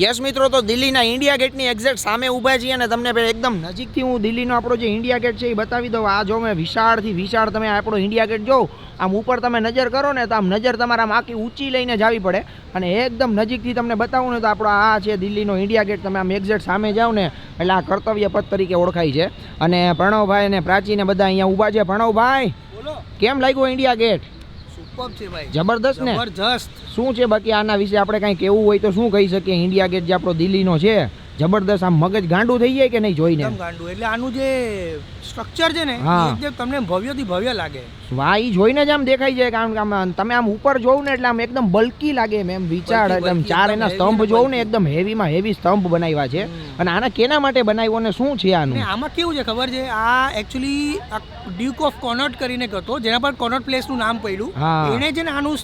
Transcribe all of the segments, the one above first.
Yes મિત્રો તો દિલ્હીના ઇન્ડિયા ગેટની એક્ઝેક્ટ સામે ઊભા છીએ અને તમને એકદમ નજીકથી હું દિલ્હીનો આપણો જે ઇન્ડિયા ગેટ છે એ બતાવી દઉં. આ જો મેં વિશાળથી વિશાળ તમે આપણો ઇન્ડિયા ગેટ જોઉં આમ ઉપર તમે નજર કરો ને તો આમ નજર તમારા આમ આખી ઊંચી લઈને જાવી પડે. અને એકદમ નજીકથી તમને બતાવું ને તો આપણો આ છે દિલ્હીનો ઇન્ડિયા ગેટ. તમે આમ એક્ઝેક્ટ સામે જાઓ ને એટલે આ કર્તવ્ય પથ તરીકે ઓળખાય છે. અને પ્રણવભાઈ અને પ્રાચીને બધા અહીંયા ઊભા છે. પ્રણવભાઈ બોલો. કેમ લાગ્યો ઇન્ડિયા ગેટ? સુપર છે ભાઈ. જબરદસ્ત ને? જબરજસ્ત. શું છે બાકી આના વિશે આપણે કાંઈ કેવું હોય તો શું કહી શકીએ? ઇન્ડિયા ગેટ જે આપણો દિલ્હીનો છે જબરદસ્ત આમ મગજ ગાંડું થઈ જાય કે નહીં જોઈને? ગાંડું. એટલે આનું જે સ્ટ્રક્ચર છે ને. એકદમ તમને ભવ્યથી ભવ્ય લાગે. વાહ એ જોઈને જ આમ દેખાઈ જાય કારણ કે આમ તમે આમ ઉપર જોવ ને એટલે આમ એકદમ બલ્કી લાગે એમ એમ વિચાર એકદમ ચાર એના સ્તંભ જોવ જોઉં ને એકદમ હેવીમાં હેવી સ્તંભ બનાવ્યા છે. અને આના કેના માટે બનાવ્યો ને શું છે આનું? આમાં કેવું છે ખબર છે? આ એકચ્યુઅલી ડ્યુક ઓફ કોનોટ કરીને હતો જેના પર કોનોટ પ્લેસનું નામ પડ્યું. એણે છે ને આનું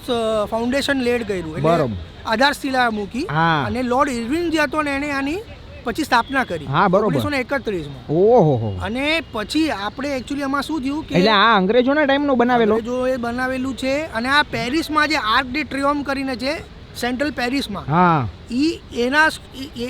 ફાઉન્ડેશન લેડ કર્યું. બરોબર. આધારશિલા મૂકી અને લોર્ડ ઇરવિન જે હતો ને એણે આની પછી સ્થાપના કરી. હા, બરોબર. ઓગણીસો ને એકત્રીસમાં. ઓહો હો અને પછી આપણે એકચ્યુઅલી આમાં શું થયું કે એટલે આ અંગ્રેજોના ટાઈમનો બનાવેલો? જો એ બનાવેલું છે અને આ પેરિસમાં જે આર્ક ડે ટ્રિયોમ કરીને છે સેન્ટ્રલ પેરિસમાં. હા. ઈ એના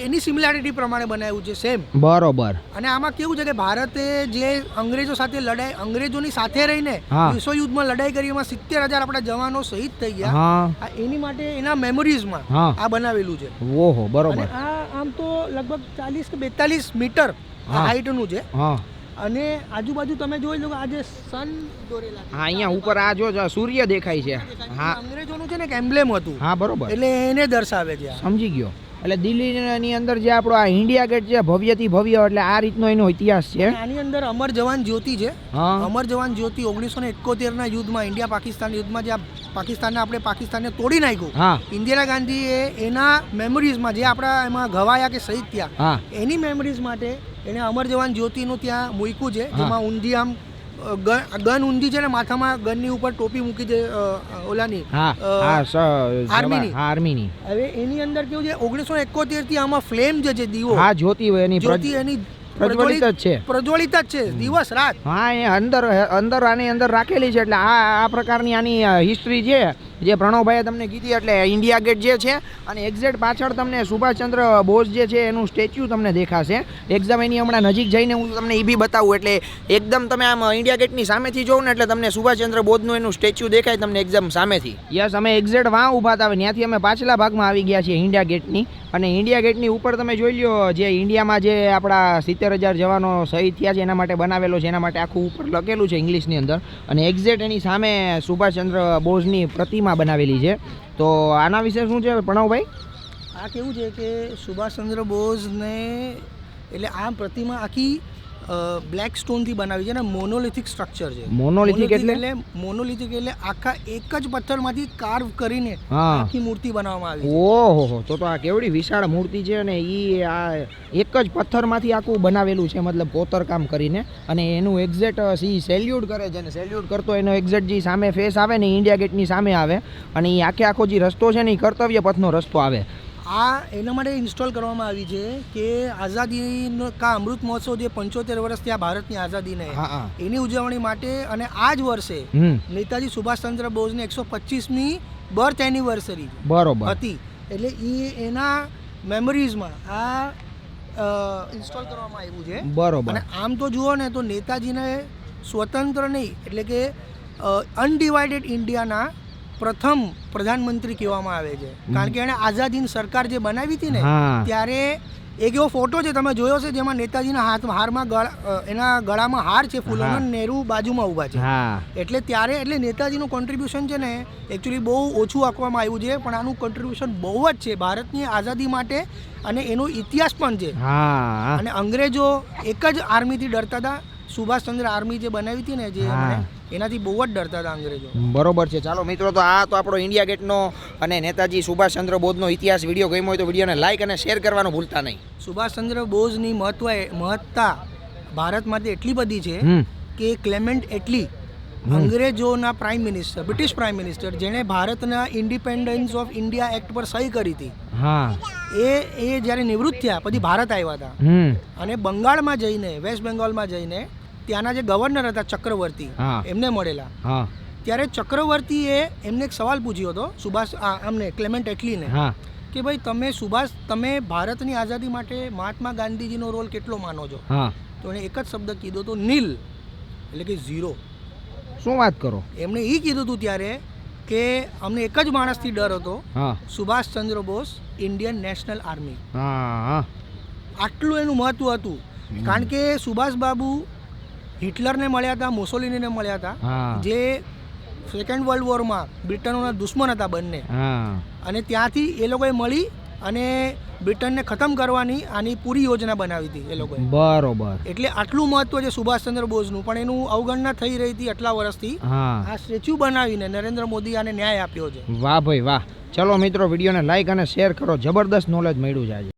એની સિમિલારિટી પ્રમાણે બનાવ્યું છે સેમ બરોબર. અને આમાં કેવું છે કે ભારતે જે અંગ્રેજો સાથે લડાઈ અંગ્રેજોની સાથે રહીને વિશ્વ યુદ્ધમાં લડાઈ કરી એમાં સિત્તેર હજાર આપણા જવાનો શહીદ થઈ ગયા. આ એની માટે એના મેમોરીઝમાં આ બનાવેલું છે. ઓહો બરોબર. આ આમ તો લગભગ ચાલીસ કે બેતાલીસ મીટર. હાઈટનું છે. હા. અને આજુબાજુ તમે જોઈ લો કે આ જે સન દોરેલા હા અહીંયા ઉપર આ જો સૂર્ય દેખાય છે. હા. અંગ્રેજોનું છે ને એક એમ્બ્લેમ હતું. હા બરોબર. એટલે એને દર્શાવે છે સમજી ગયો. એટલે દિલ્હીની અંદર જે આપણો આ ઇન્ડિયા ગેટ છે ભવ્યથી ભવ્ય એટલે આ રીતનો એનો ઇતિહાસ છે. આની અંદર અમર જવાન જ્યોતિ છે. હા. અમર જવાન જ્યોતિ ઓગણીસો ને એકોતેરના યુદ્ધમાં ઇન્ડિયા પાકિસ્તાન યુદ્ધમાં જે પાકિસ્તાનને આપણે પાકિસ્તાનને તોડી નાખ્યું. હા. ઇન્દિરા ગાંધીએ એના મેમરીઝમાં જે આપણા એમાં ઘવાયા કે શહીદ થયા એની મેમરીઝ માટે એને અમર જવાન જ્યોતિનું ત્યાં મૂક્યું છે. જેમાં ઊંધી આમ ગન ઊંધી છે ને માથામાં ગનની ઉપર ટોપી મૂકી છે ઓલાની આર્મીની. આર્મીની. હવે એની અંદર કેવું છે ઓગણીસો એકોતેરથી આમાં ફ્લેમ જે છે દીવો હા જ્યોતિ એની જ્યોતિ એની પ્રજ્વલિત જ છે. પ્રજ્વલિત જ છે દિવસ રાત. હા એ અંદર અંદર આની અંદર રાખેલી છે એટલે આ આ પ્રકારની આની હિસ્ટ્રી છે. જે પ્રણવભાઈએ તમને કીધી એટલે ઇન્ડિયા ગેટ જે છે અને એક્ઝેક્ટ પાછળ તમને સુભાષચંદ્ર બોઝ જે છે એનું સ્ટેચ્યુ તમને દેખાશે. એક્ઝામ એની હમણાં નજીક જઈને હું તમને એ બી બતાવું એટલે એકદમ તમે આમ ઇન્ડિયા ગેટની સામેથી જોઉં ને એટલે તમને સુભાષચંદ્ર બોઝનું એનું સ્ટેચ્યુ દેખાય તમને એકદમ સામેથી. યસ અમે એક્ઝેક્ટ વાં ઊભા હતા ત્યાંથી અમે પાછલા ભાગમાં આવી ગયા છીએ ઇન્ડિયા ગેટની અને ઇન્ડિયા ગેટની ઉપર તમે જોઈ લ્યો જે ઇન્ડિયામાં જે આપણા સિત્તેર હજાર જવાનો શહીદ થયા છે એના માટે બનાવેલો છે. એના માટે આખું ઉપર લખેલું છે ઇંગ્લિશની અંદર. અને એક્ઝેક્ટ એની સામે સુભાષચંદ્ર બોઝની પ્રતિમા બનાવેલી છે. તો આના વિશે શું છે પ્રણવભાઈ? આ કેવું છે કે સુભાષચંદ્ર બોઝને એટલે આ પ્રતિમા આખી બ્લેક સ્ટોનથી બનાવી છે અને મોનોલિથિક સ્ટ્રક્ચર છે. મોનોલિથિક એટલે? મોનોલિથિક એટલે આખા એક જ પથ્થરમાંથી કાર્વ કરીને આખી મૂર્તિ બનાવવામાં આવી ઓહો હો તો તો આ કેવડી વિશાળ મૂર્તિ છે અને એ આ એક જ પથ્થરમાંથી આખું બનાવેલું છે મતલબ કોતરકામ કરીને. અને એનું એક્ઝેક્ટ સી સેલ્યુટ કરે છે અને સેલ્યુટ કરતો એનો એક્ઝેક્ટ જે સામે ફેસ આવે ને ઇન્ડિયા ગેટની સામે આવે. અને એ આખે આખો જે રસ્તો છે ને એ કર્તવ્ય પથનો રસ્તો આવે. આ એના માટે ઇન્સ્ટોલ કરવામાં આવી છે કે આઝાદીનો કા અમૃત મહોત્સવ જે પંચોતેર વર્ષ થયા ભારતની આઝાદીને એની ઉજવણી માટે અને આ જ વર્ષે નેતાજી સુભાષચંદ્ર બોઝની એકસો પચીસમી બર્થ એનિવર્સરી બરોબર. હતી. એટલે એ એના મેમરીઝમાં આ ઇન્સ્ટોલ કરવામાં આવ્યું છે. બરોબર. અને આમ તો જુઓ ને તો નેતાજીને સ્વતંત્ર નહીં એટલે કે અનડિવાઇડેડ ઇન્ડિયાના પ્રથમ પ્રધાનમંત્રી કહેવામાં આવે છે. કારણ કે એણે આઝાદીની સરકાર જે બનાવી હતી ને ત્યારે એક એવો ફોટો છે તમે જોયો છે જેમાં નેતાજીના હાથમાં હારમાં ગળા એના ગળામાં હાર છે ફૂલોના નેહરુ બાજુમાં ઊભા છે. એટલે ત્યારે એટલે નેતાજીનું કોન્ટ્રીબ્યુશન છે ને એકચ્યુઅલી બહુ ઓછું આપવામાં આવ્યું છે પણ આનું કોન્ટ્રીબ્યુશન બહુ જ છે. ભારતની આઝાદી માટે અને એનો ઇતિહાસ પણ છે. અને અંગ્રેજો એક જ આર્મીથી ડરતા હતા. સુભાષચંદ્ર આર્મી જે બનાવી હતી ને જે એનાથી બહુ જ ડરતા હતા અંગ્રેજો. બરોબર છે. ચાલો મિત્રો તો આ તો આપણો ઇન્ડિયા ગેટનો અને નેતાજી સુભાષચંદ્ર બોઝનો ઇતિહાસ વીડિયો ગમ્યો હોય તો વિડીયોને લાઈક અને શેર કરવાનું ભૂલતા નહીં. સુભાષચંદ્ર બોઝની મહત્વ મહત્તા ભારત માટે એટલી બધી છે કે ક્લેમેન્ટ એટલી અંગ્રેજોના prime minister British prime minister જેણે ભારતના ઇન્ડિપેન્ડન્સ ઓફ ઇન્ડિયા એક્ટ પર સહી કરી હતી. એ એ જ્યારે નિવૃત્ત થયા પછી ભારત આવ્યા હતા. અને બંગાળમાં જઈને વેસ્ટ બેંગોલમાં જઈને ત્યાંના જે ગવર્નર હતા ચક્રવર્તી એમને મળેલા. ત્યારે ચક્રવર્તીએ એમને એક સવાલ પૂછ્યો હતો સુભાષ આ, આમને ક્લેમેન્ટ એટલીને કે ભાઈ તમે સુભાષ તમે ભારતની આઝાદી માટે મહાત્મા ગાંધીજીનો રોલ કેટલો માનો છો? તો એણે એક જ શબ્દ કીધો તો નીલ. એટલે કે ઝીરો. શું વાત કરો? એમણે એ કીધું હતું ત્યારે કે અમને એક જ માણસથી ડર હતો Subhash Subhashchandra Bose Indian national army. આટલું એનું મહત્વ હતું. કારણ કે સુભાષ બાબુ હિટલરને મળ્યા હતા મુસોલિનીને મળ્યા હતા જે સેકન્ડ વર્લ્ડ વોરમાં બ્રિટનોના દુશ્મન હતા બંને. અને ત્યાંથી એ લોકોએ મળી અને બ્રિટનને ખતમ કરવાની આની પૂરી યોજના બનાવી હતી એ લોકોએ. બરોબર. એટલે આટલું મહત્વ છે સુભાષચંદ્ર બોઝનું પણ એનું અવગણના થઈ રહી હતી આટલા વર્ષથી. આ સ્ટેચ્યુ બનાવીને નરેન્દ્ર મોદી આને ન્યાય આપ્યો છે. વાહ ભાઈ વાહ. ચલો મિત્રો વિડીયોને લાઈક અને શેર કરો. જબરદસ્ત નોલેજ મળ્યું છે આજે.